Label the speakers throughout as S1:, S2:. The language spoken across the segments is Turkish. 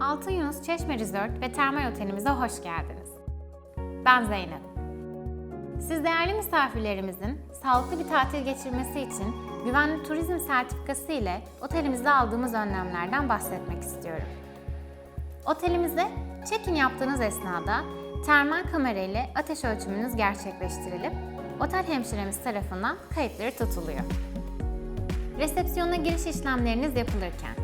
S1: Altın Yunus Çeşme Resort ve Termal Otelimize hoş geldiniz. Ben Zeynep. Siz değerli misafirlerimizin sağlıklı bir tatil geçirmesi için güvenli turizm sertifikası ile otelimizde aldığımız önlemlerden bahsetmek istiyorum. Otelimize check-in yaptığınız esnada termal kamera ile ateş ölçümünüz gerçekleştirilip otel hemşiremiz tarafından kayıtları tutuluyor. Resepsiyona giriş işlemleriniz yapılırken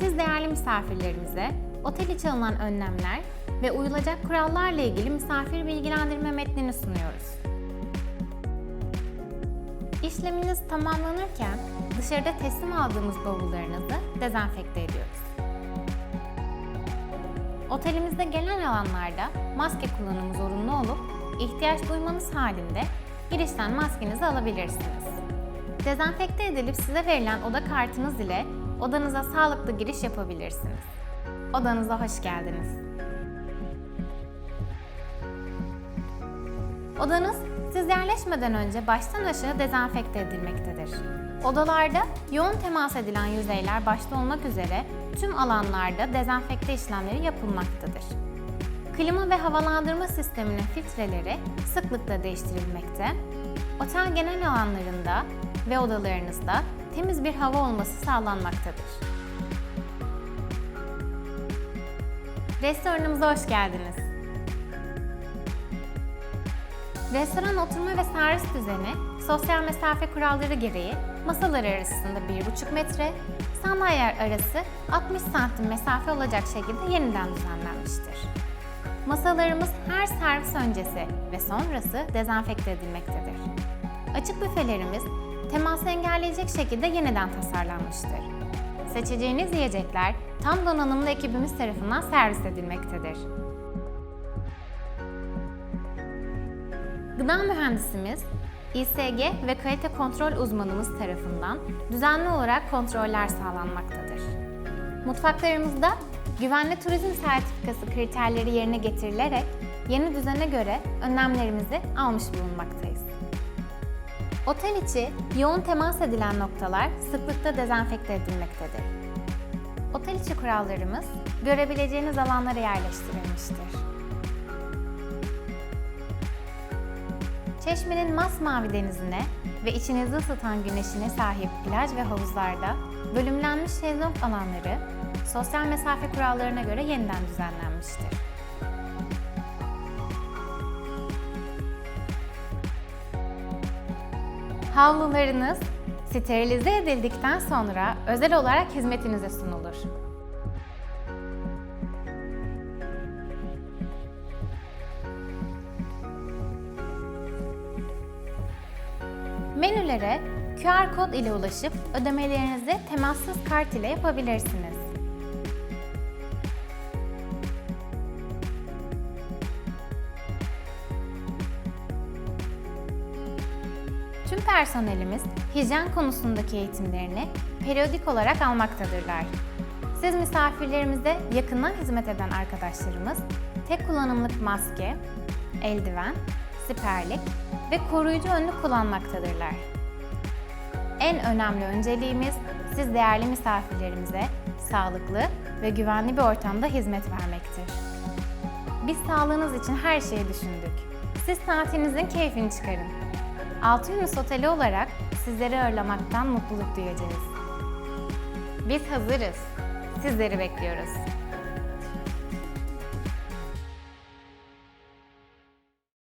S1: siz değerli misafirlerimize otel içi alınan önlemler ve uyulacak kurallarla ilgili misafir bilgilendirme metnini sunuyoruz. İşleminiz tamamlanırken dışarıda teslim aldığımız bavullarınızı dezenfekte ediyoruz. Otelimizde genel alanlarda maske kullanımı zorunlu olup ihtiyaç duymanız halinde girişten maskenizi alabilirsiniz. Dezenfekte edilip size verilen oda kartınız ile odanıza sağlıklı giriş yapabilirsiniz. Odanıza hoş geldiniz. Odanız siz yerleşmeden önce baştan aşağı dezenfekte edilmektedir. Odalarda yoğun temas edilen yüzeyler başta olmak üzere tüm alanlarda dezenfekte işlemleri yapılmaktadır. Klima ve havalandırma sisteminin filtreleri sıklıkla değiştirilmekte. Otel genel alanlarında ve odalarınızda temiz bir hava olması sağlanmaktadır. Restoranımıza hoş geldiniz. Restoran oturma ve servis düzeni, sosyal mesafe kuralları gereği masalar arasında 1,5 metre, sandalyeler arası 60 santim mesafe olacak şekilde yeniden düzenlenmiştir. Masalarımız her servis öncesi ve sonrası dezenfekte edilmektedir. Açık büfelerimiz teması engelleyecek şekilde yeniden tasarlanmıştır. Seçeceğiniz yiyecekler tam donanımlı ekibimiz tarafından servis edilmektedir. Gıda mühendisimiz, İSG ve kalite kontrol uzmanımız tarafından düzenli olarak kontroller sağlanmaktadır. Mutfaklarımızda güvenli turizm sertifikası kriterleri yerine getirilerek yeni düzene göre önlemlerimizi almış bulunmaktayız. Otel içi yoğun temas edilen noktalar sıklıkla dezenfekte edilmektedir. Otel içi kurallarımız görebileceğiniz alanlara yerleştirilmiştir. Çeşme'nin masmavi denizine ve içinizi ısıtan güneşine sahip plaj ve havuzlarda bölümlenmiş şezlong alanları sosyal mesafe kurallarına göre yeniden düzenlenmiştir. Havlularınız sterilize edildikten sonra özel olarak hizmetinize sunulur. Menülere QR kod ile ulaşıp ödemelerinizi temassız kart ile yapabilirsiniz. Tüm personelimiz hijyen konusundaki eğitimlerini periyodik olarak almaktadırlar. Siz misafirlerimize yakından hizmet eden arkadaşlarımız tek kullanımlık maske, eldiven, siperlik ve koruyucu önlük kullanmaktadırlar. En önemli önceliğimiz siz değerli misafirlerimize sağlıklı ve güvenli bir ortamda hizmet vermektir. Biz sağlığınız için her şeyi düşündük. Siz tatilinizin keyfini çıkarın. Altın Yunus Oteli olarak sizleri ağırlamaktan mutluluk duyacağız. Biz hazırız. Sizleri bekliyoruz.